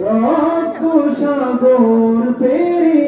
রক্ত সাগর পেরিয়ে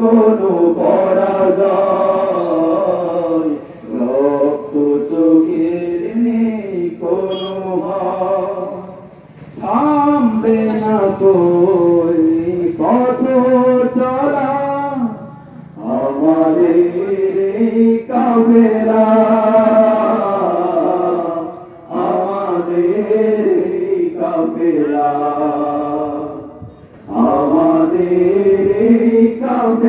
কোনো পরাজয় রক্ত চোখের নেই কোনো থামবে না কই পথ চলা। আমাদের কাবেরা আমাদের কাবেরা আমাদের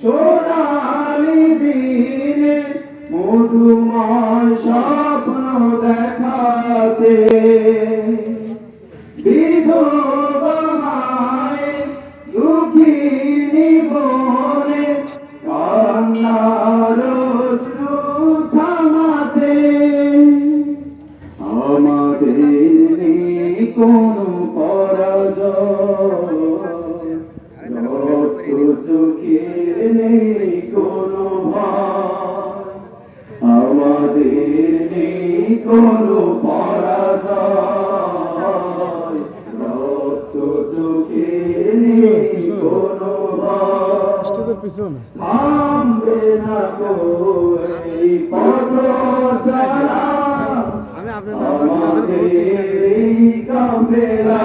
Shona আমি আপনার নাম আমাদের এই কাফেলা।